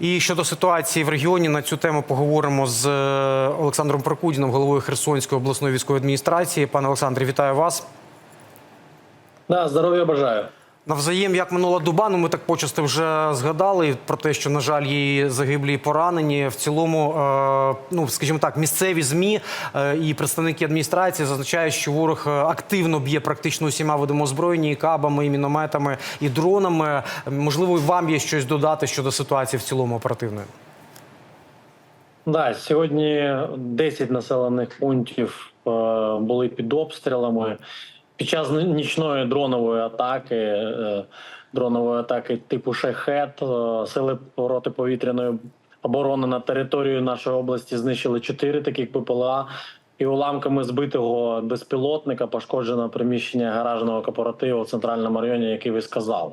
І щодо ситуації в регіоні на цю тему поговоримо з е, Олександром Прокудіном, головою Херсонської обласної військової адміністрації. Пане Олександре, вітаю вас. Да, здоров'я бажаю. Навзаєм, як минула доба, ну ми так почасти вже згадали про те, що на жаль її загиблі і поранені. В цілому, е, ну скажімо так, місцеві змі е, і представники адміністрації зазначають, що ворог е, активно б'є практично усіма видами озброєння, і кабами, і мінометами, і дронами. Можливо, вам є щось додати щодо ситуації в цілому оперативної. Да, сьогодні 10 населених пунктів були під обстрілами. Під час нічної дронової атаки, е, дронової атаки типу Шехет, е, сили протиповітряної оборони на територію нашої області знищили чотири таких ППЛА. І уламками збитого безпілотника пошкоджено приміщення гаражного кооперативу в центральному районі, який ви сказали.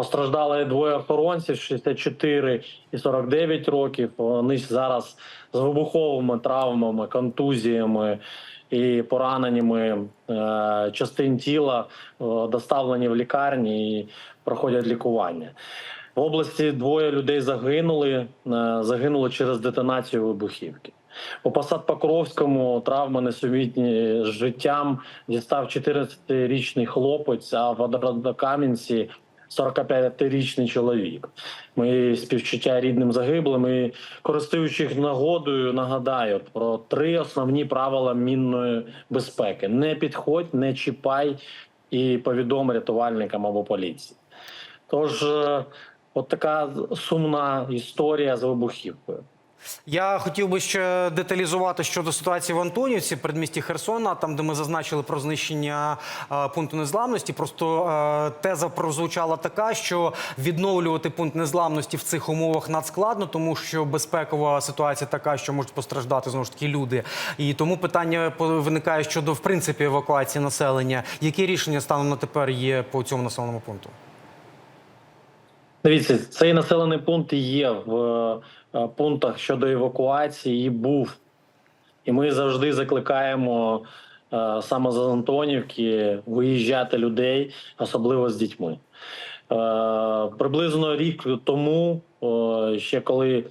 Постраждали двоє охоронців 64 і 49 років. Вони зараз з вибуховими травмами, контузіями і пораненнями е, частин тіла е, доставлені в лікарні і проходять лікування. В області двоє людей загинули. е, Загинули через детонацію вибухівки. У посад Покровському травми несумітні з життям дістав 14-річний хлопець, а в Водокам'янці 45-річний чоловік. Мої співчуття рідним загиблим. І користуючись нагодою, нагадаю про три основні правила мінної безпеки: не підходь, не чіпай і повідом рятувальникам або поліції. Тож, е, от така сумна історія з вибухівкою. Я хотів би ще деталізувати щодо ситуації в Антонівці, передмісті Херсона, там де ми зазначили про знищення е, пункту незламності. Просто е, теза прозвучала така, що відновлювати пункт незламності в цих умовах надскладно, тому що безпекова ситуація така, що можуть постраждати знову ж таки люди. І тому питання виникає щодо в принципі евакуації населення. Які рішення станом на тепер є по цьому населеному пункту? Дивіться, цей населений пункт є в е, пунктах щодо евакуації і був. І ми завжди закликаємо е, саме з Антонівки виїжджати людей, особливо з дітьми. Е, Приблизно рік тому, ще коли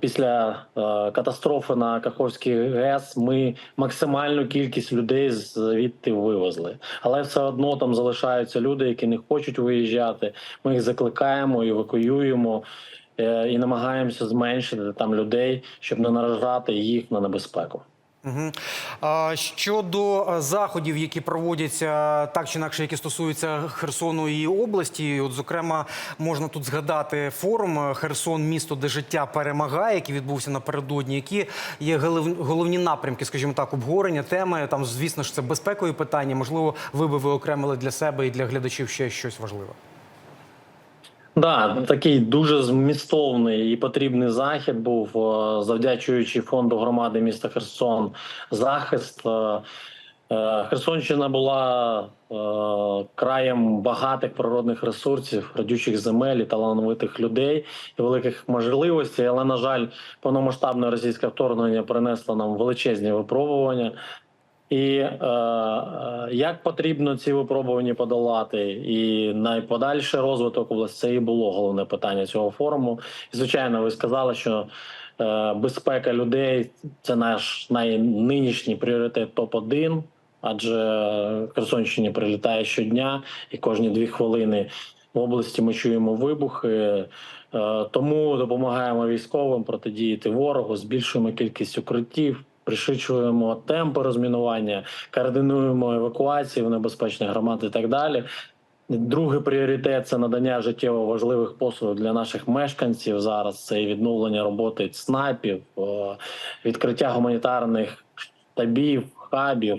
після е, катастрофи на Каховській ГЕС ми максимальну кількість людей звідти вивезли. Але все одно там залишаються люди, які не хочуть виїжджати. Ми їх закликаємо, евакуюємо е, і намагаємося зменшити там людей, щоб не наражати їх на небезпеку. Угу. Щодо е, заходів, які проводяться так чи інакше, які стосуються Херсону і області, от зокрема можна тут згадати форум е, Херсон, місто, де життя перемагає, який відбувся напередодні. Які є голов- головні напрямки, скажімо так, обговорення теми. Там, звісно ж, це безпекові питання. Можливо, ви би виокремили для себе і для глядачів ще щось важливе. Да, такий дуже змістовний і потрібний захід був, е, завдячуючи фонду громади міста Херсон. Захист Е, е, Херсонщина була краєм багатих природних ресурсів, радючих земель, і талановитих людей і великих можливостей. Але на жаль, повномасштабне російське вторгнення принесло нам величезні випробування. І е, е, як потрібно ці випробування подолати, і найподальший розвиток області це і було головне питання цього форуму. І звичайно, ви сказали, що е, безпека людей це наш найнинішній пріоритет топ 1 адже Херсонщині прилітає щодня, і кожні дві хвилини в області ми чуємо вибухи. Е, Тому допомагаємо військовим протидіяти ворогу, збільшуємо кількість укриттів, пришвидшуємо темпи розмінування, координуємо евакуацію в небезпечні громади і так далі. Другий пріоритет це надання життєво важливих послуг для наших мешканців. Зараз це і відновлення роботи ЦНАПів, е, відкриття гуманітарних штабів, хабів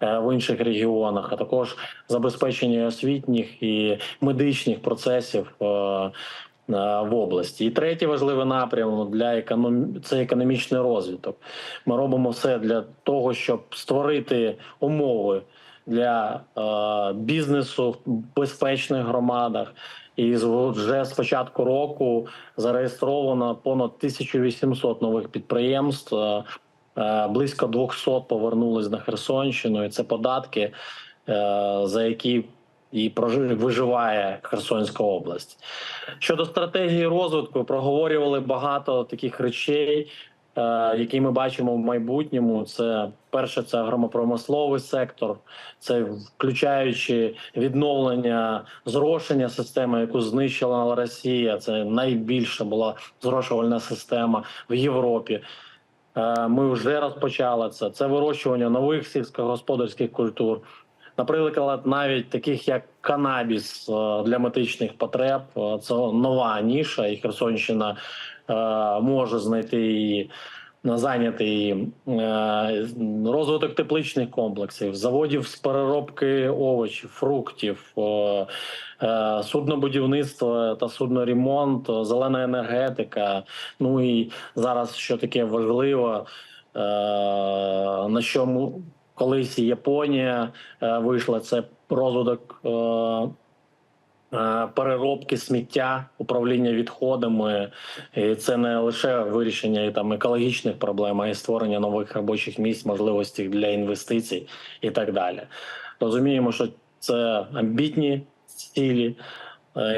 е, в інших регіонах, а також забезпечення освітніх і медичних процесів. Е, В області і третій важливий напрямок для економ... це економічний розвиток. Ми робимо все для того, щоб створити умови для е, бізнесу в безпечних громадах. І вже з початку року зареєстровано понад 1800 нових підприємств. е, е, Близько 200 повернулись на Херсонщину, і це податки, за які і виживає Херсонська область. Щодо стратегії розвитку, проговорювали багато таких речей, е, які ми бачимо в майбутньому. Це перше, це агропромисловий сектор, це включаючи відновлення зрошення системи, яку знищила Росія. Це найбільша була зрошувальна система в Європі. Е, Ми вже розпочали це. Це вирощування нових сільськогосподарських культур. Наприклад, навіть таких як канабіс е, для медичних потреб. Е, Це нова ніша, і Херсонщина е, може знайти її. Зайняти її розвиток тепличних комплексів, заводів з переробки овочів, фруктів, суднобудівництво та судноремонт, зелена енергетика. Ну і зараз що таке важливо, на чому колись Японія е, вийшла, це розвиток. е, е, Переробки сміття, управління відходами, і це не лише вирішення і, там екологічних проблем, а й створення нових робочих місць, можливостей для інвестицій і так далі. Розуміємо, що це амбітні цілі,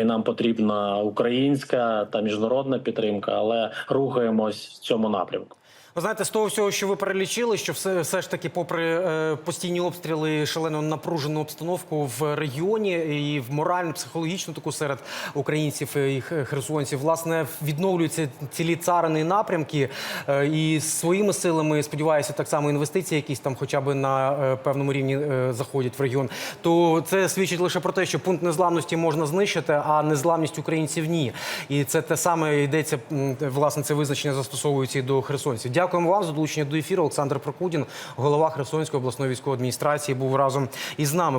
і нам потрібна українська та міжнародна підтримка, але рухаємось в цьому напрямку. Ви знаєте, з того всього, що ви перелічили, що все, все ж таки, попри е, постійні обстріли, шалено напружену обстановку в регіоні і в моральну, психологічну таку серед українців і херсонців, власне, відновлюються цілі царини напрямки. Е, і своїми силами, сподіваюся, так само інвестиції, якісь там, хоча б на е, певному рівні е, заходять в регіон. То це свідчить лише про те, що пункт незламності можна знищити, а незламність українців ні. І це те саме йдеться власне це визначення застосовується і до херсонців. Дякуємо вам за долучення до ефіру. Олександр Прокудін, голова Херсонської обласної військової адміністрації, був разом із нами.